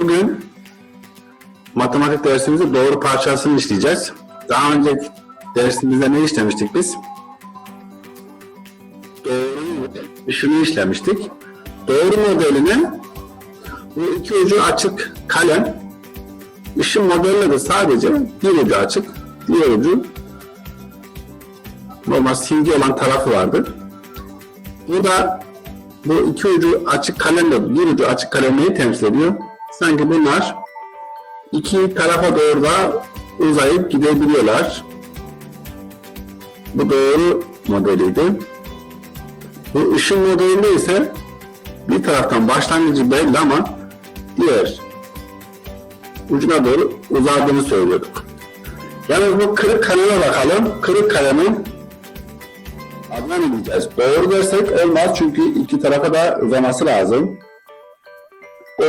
Bugün matematik dersimizde doğru parçasını işleyeceğiz. Daha önce dersimizde ne işlemiştik biz? Doğru şunu işlemiştik. Doğru modelini bu iki ucu açık kalem ışın modeline de sadece bir ucu açık, diğer ucu normal silgi olan tarafı vardı. Burada bu iki ucu açık kalemle bir ucu açık kalem neyi temsil ediyor? Sanki bunlar iki tarafa doğru da uzayıp gidebiliyorlar. Bu doğru modeliydi. Bu ışın modelinde ise bir taraftan başlangıcı belli ama diğer ucuna doğru uzardığını söylüyorduk. Yani bu kırık kaleme bakalım. Kırık kalemin adına ne diyeceğiz? Doğru dersek olmaz çünkü iki tarafa da uzaması lazım.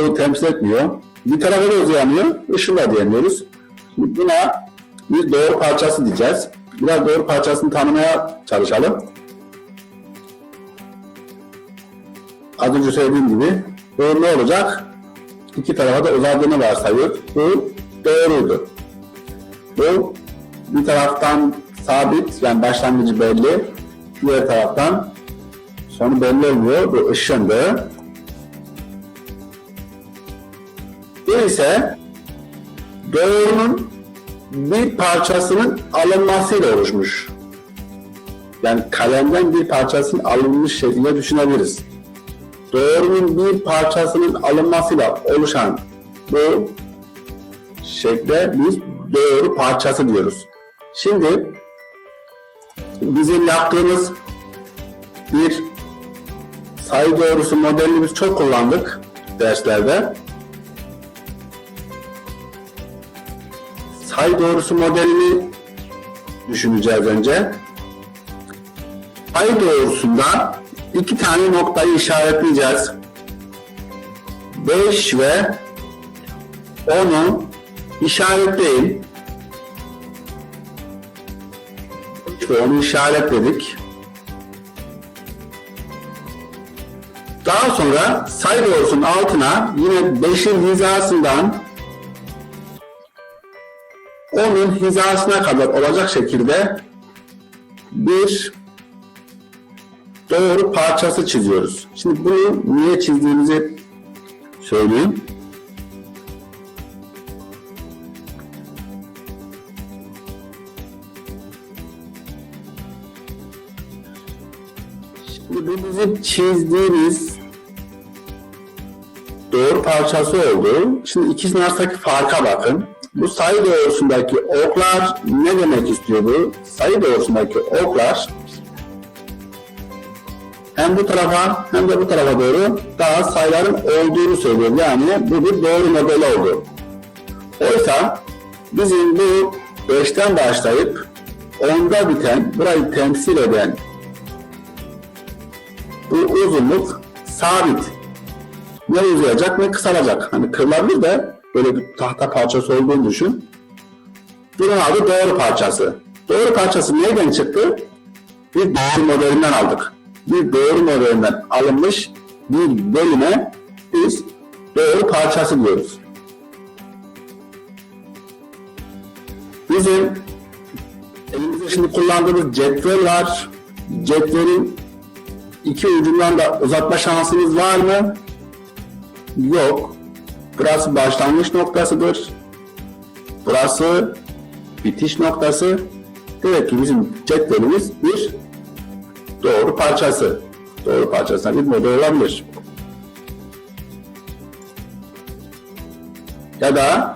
O temsil etmiyor. Bir tarafa da uzayamıyor. Işın da diyemiyoruz. Buna bir doğru parçası diyeceğiz. Biraz doğru parçasını tanımaya çalışalım. Az önce söylediğim gibi bu ne olacak? İki tarafa da uzadığını varsayıyor. Bu doğruydu. Bu bir taraftan sabit yani başlangıcı belli. Diğer taraftan sonu belli olmuyor. Bu ışındı. İse doğrunun bir parçasının alınmasıyla oluşmuş. Yani kalemden bir parçasının alınmış şekilde düşünebiliriz. Doğrunun bir parçasının alınmasıyla oluşan bu şekle biz doğru parçası diyoruz. Şimdi bizim yaptığımız bir sayı doğrusu modelini biz çok kullandık derslerde. Sayı doğrusu modelini düşüneceğiz önce. Sayı doğrusunda iki tane noktayı işaretleyeceğiz. 5 ve 10'u işaretleyin. İşte onu işaretledik. Daha sonra sayı doğrusunun altına yine 5'in hizasından onun hizasına kadar olacak şekilde bir doğru parçası çiziyoruz. Şimdi bunu niye çizdiğimizi söyleyeyim. Şimdi bu bizim çizdiğimiz doğru parçası oldu. Şimdi ikisinin arasındaki farka bakın. Bu sayı doğrusundaki oklar ne demek istiyor bu? Sayı doğrusundaki oklar hem bu tarafa hem de bu tarafa doğru daha sayıların olduğunu söylüyor. Yani bu bir doğru model oldu. Oysa bizim bu 5'ten başlayıp 10'da biten, burayı temsil eden bu uzunluk sabit. Ne uzayacak ne kısalacak. Hani kırılabilir de böyle bir tahta parçası olduğunu düşün. Bunun adı doğru parçası. Doğru parçası nereden çıktı? Bir doğru modelinden aldık. Bir doğru modelinden alınmış bir bölüme biz doğru parçası diyoruz. Bizim elimizde şimdi kullandığımız cetvel var. Cetvelin iki ucundan da uzatma şansımız var mı? Yok. Burası başlangıç noktasıdır. Burası bitiş noktası. Demek ki bizim cetvelimiz bir doğru parçası. Doğru parçasına bir model olabilir. Ya da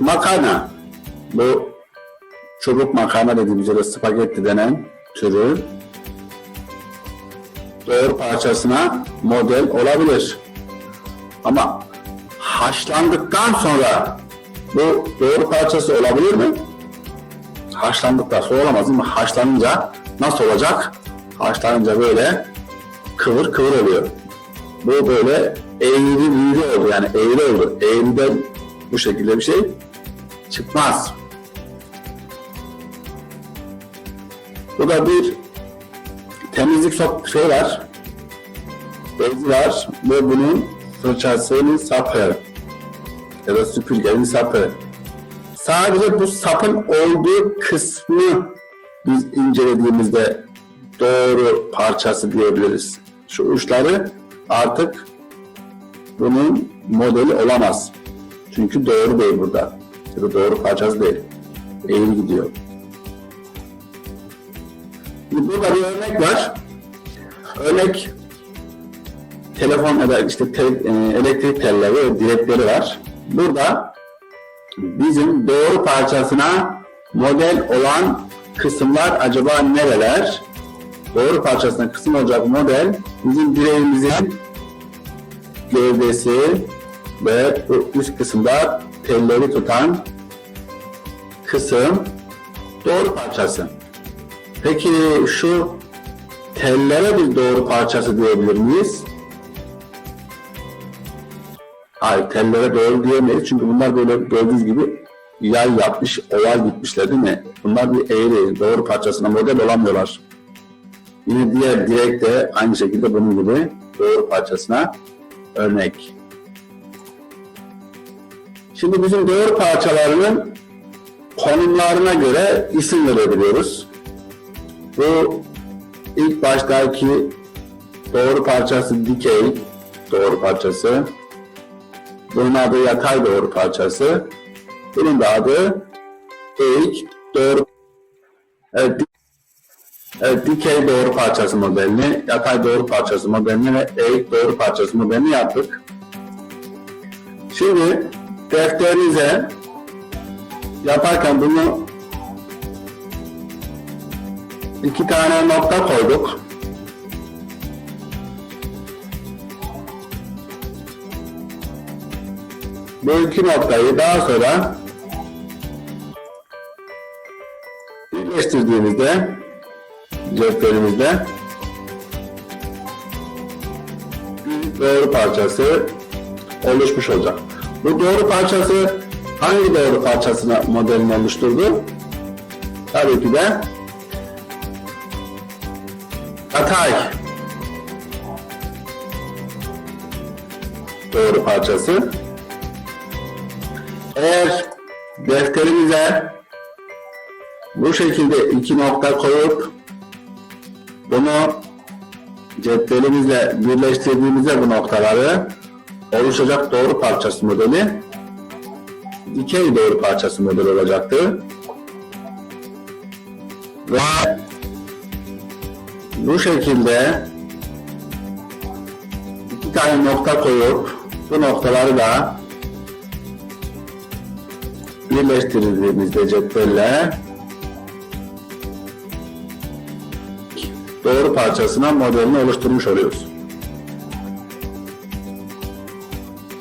makarna. Bu çubuk makarna dediğimiz ya da spagetti denen türü doğru parçasına model olabilir. Ama haşlandıktan sonra bu doğru parçası olabilir mi? Haşlandıktan sonra olamaz ama haşlanınca nasıl olacak? Haşlanınca böyle kıvır kıvır oluyor. Bu böyle eğri büğrü oldu yani eğri oldu. Eğriden bu şekilde bir şey çıkmaz. Bu da bir temizlik şey var. Bezi var ve bunun fırçasının sapı ya da süpürgenin sapı. Sadece bu sapın olduğu kısmı biz incelediğimizde doğru parçası diyebiliriz. Şu uçları artık bunun modeli olamaz. Çünkü doğru değil burada. Ya da doğru parçası değil. Eğri gidiyor. Burada bir örnek var. Örnek telefon ya da işte te- e, elektrik telleri direkleri var. Burada bizim doğru parçasına model olan kısımlar acaba nereler? Doğru parçasına kısım olacak model bizim direğimizin gövdesi ve üst kısımda telleri tutan kısım doğru parçası. Peki şu tellere bir doğru parçası diyebilir miyiz? Hayır, tellere doğru diyemeyiz çünkü bunlar böyle gördüğünüz gibi yay yapmış, oval gitmişler değil mi? Bunlar bir eğri, doğru parçasına model olamıyorlar. Yine diğer direk de aynı şekilde bunun gibi doğru parçasına örnek. Şimdi bizim doğru parçalarının konumlarına göre isim verebiliyoruz. Bu ilk baştaki doğru parçası dikey doğru parçası. Bunun adı yatay doğru parçası. Bunun da adı eğik doğru evet, dik- evet, dikey doğru parçası modelini, yatay doğru parçası modelini ve eğik doğru parçası modelini yaptık. Şimdi defterinize yaparken bunu iki tane nokta koyduk. Bu iki noktayı daha sonra birleştirdiğimizde ceplerimizde bir doğru parçası oluşmuş olacak. Bu doğru parçası hangi doğru parçasına modelini oluşturdu? Tabii ki de Atay doğru parçası. Eğer defterimize bu şekilde iki nokta koyup bunu cetvelimizle birleştirdiğimizde bu noktaları oluşacak doğru parçası modeli dikey doğru parçası modeli olacaktı. Ve bu şekilde iki tane nokta koyup bu noktaları da birleştirdiğimizde cetvelle doğru parçasına modelini oluşturmuş oluyoruz.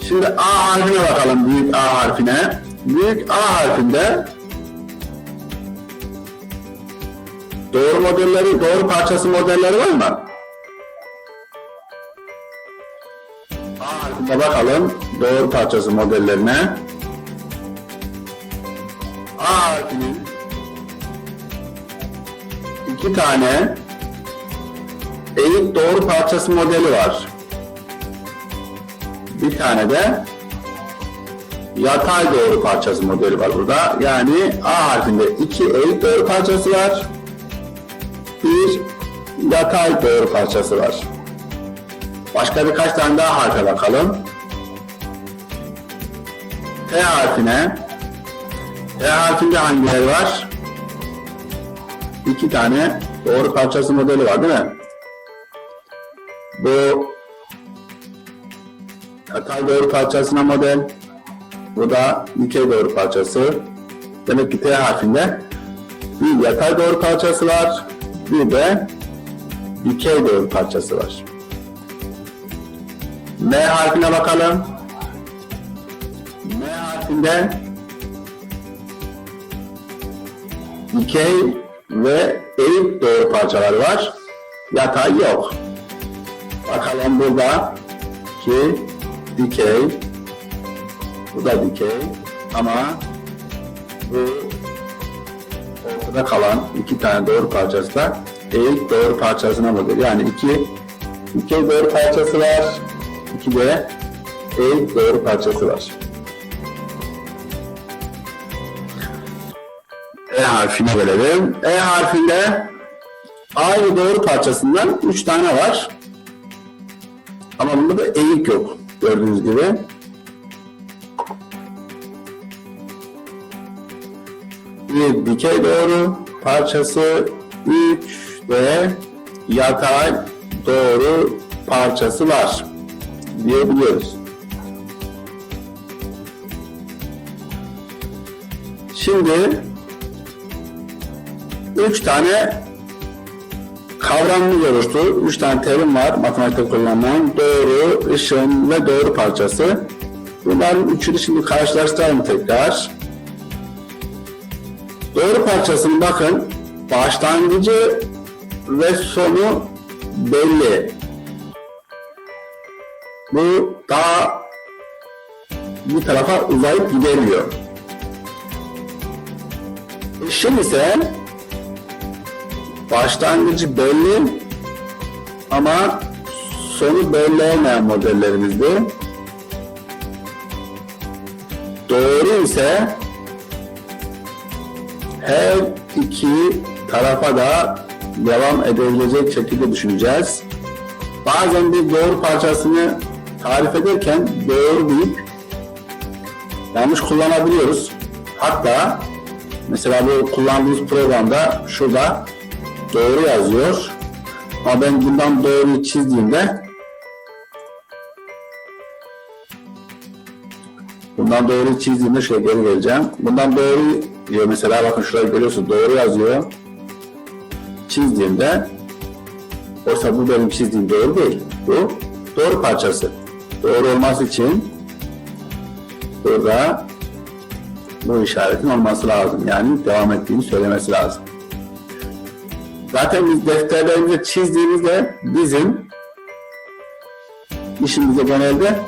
Şimdi A harfine bakalım büyük A harfine. Büyük A harfinde doğru modelleri, doğru parçası modelleri var mı? A harfine bakalım doğru parçası modellerine. İki tane eğik doğru parçası modeli var. Bir tane de yatay doğru parçası modeli var burada. Yani A harfinde iki eğik doğru parçası var. Bir yatay doğru parçası var. Başka birkaç tane daha harfe bakalım. T harfine T harfinde hangileri var? İki tane doğru parçası modeli var değil mi? Bu yatay doğru parçasına model. Bu da dikey doğru parçası. Demek ki T harfinde bir yatay doğru parçası var. Bir de dikey doğru parçası var. M harfine bakalım. M harfinde dikey ve eğik doğru parçalar var. Yatay yok. Bakalım burada ki dikey bu da dikey ama bu ortada kalan iki tane doğru parçası da eğik doğru parçasına model. Yani iki dikey doğru parçası var. iki de eğik doğru parçası var. E harfine gelelim. E harfinde aynı doğru parçasından 3 tane var. Ama bunda da eğik yok. Gördüğünüz gibi. Bir dikey doğru parçası, 3 de yatay doğru parçası var diyebiliyoruz. Şimdi üç tane kavramımız oluştu. Üç tane terim var matematikte kullanılan. Doğru, ışın ve doğru parçası. Bunların üçünü şimdi karşılaştıralım tekrar. Doğru parçasını bakın. Başlangıcı ve sonu belli. Bu daha bir tarafa uzayıp gidemiyor. Işın ise başlangıcı belli ama sonu belli olmayan modellerimizdi. Doğru ise her iki tarafa da devam edebilecek şekilde düşüneceğiz. Bazen bir doğru parçasını tarif ederken doğru deyip yanlış kullanabiliyoruz. Hatta mesela bu kullandığımız programda şurada doğru yazıyor. Ama ben bundan doğruyu çizdiğimde bundan doğruyu çizdiğimde şöyle geri geleceğim. Bundan doğru diyor mesela bakın şurada görüyorsunuz doğru yazıyor. Çizdiğimde oysa bu benim çizdiğim doğru değil. Bu doğru parçası. Doğru olması için burada bu işaretin olması lazım. Yani devam ettiğini söylemesi lazım. Zaten biz defterlerimizi çizdiğimizde bizim işimize genelde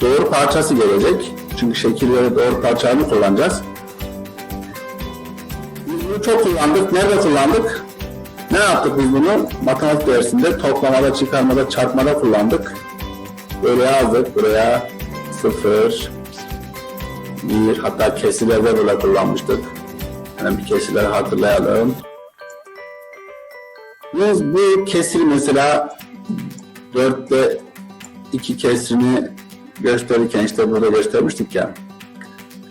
doğru parçası gelecek. Çünkü şekilleri doğru parçalarını kullanacağız. Biz bunu çok kullandık. Nerede kullandık? Ne yaptık biz bunu? Matematik dersinde toplamada, çıkarmada, çarpmada kullandık. Böyle yazdık. Buraya 0, 1 hatta kesirlerde böyle kullanmıştık. Yani bir kesirleri hatırlayalım. Biz bu kesiri mesela 4'te 2 kesirini gösterirken işte burada göstermiştik ya.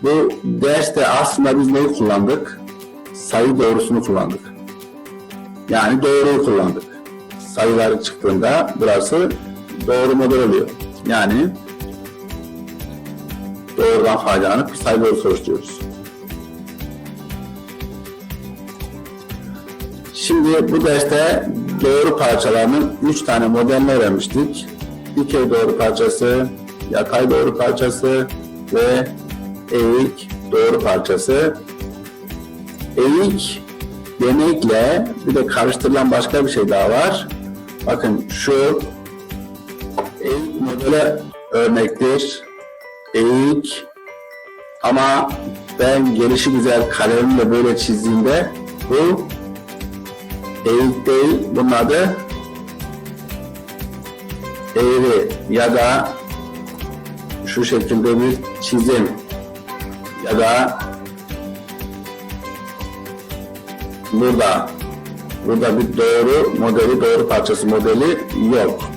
Bu derste aslında biz neyi kullandık? Sayı doğrusunu kullandık. Yani doğruyu kullandık. Sayılar çıktığında burası doğru model oluyor. Yani doğrudan faydalanıp sayı doğrusu oluşturuyoruz. Şimdi bu derste doğru parçalarının 3 tane modelini öğrenmiştik. Dikey doğru parçası, yatay doğru parçası ve eğik doğru parçası. Eğik demekle bir de karıştırılan başka bir şey daha var. Bakın şu eğik modele örnektir. Eğik ama ben gelişi güzel kalemimle böyle çizdiğimde bu eğik değil bunun adı eğri ya da şu şekilde bir çizim ya da burada burada bir doğru modeli doğru parçası modeli yok.